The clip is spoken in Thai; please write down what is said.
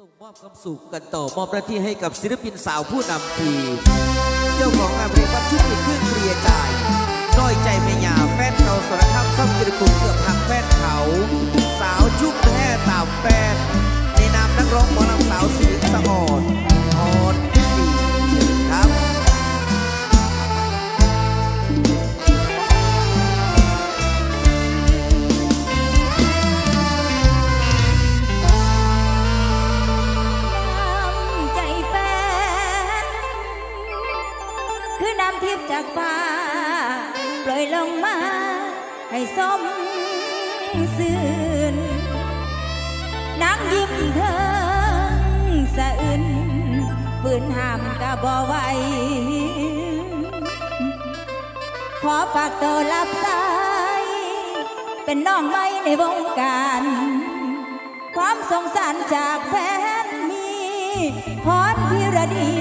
ส่งมอบความสุขกันต่อมอบหน้าที่ให้กับศิลปินสาวผู้นำทีมเจ้าของงานเพลงวามชุดติดขึ้นเคลียร์ใจน้อยใจเมียาแฟนเขาสารคามซ่อมกิรกุกเกือบหักแฟนเขา สาวชุบแท้ตามแฟนในนามนักร้องหมอลำสาวสีสะอ่อนอ่อน จากฟ้า ปล่อยลงมา ให้สมสื่นนางยิ้มเธอสะอื่นฝืนห้ามกะบ่ไหวขอฝากตัวรับสายเป็นน้องไม่ในวงการ ความสงสารจากแฟนมีพรพิรดี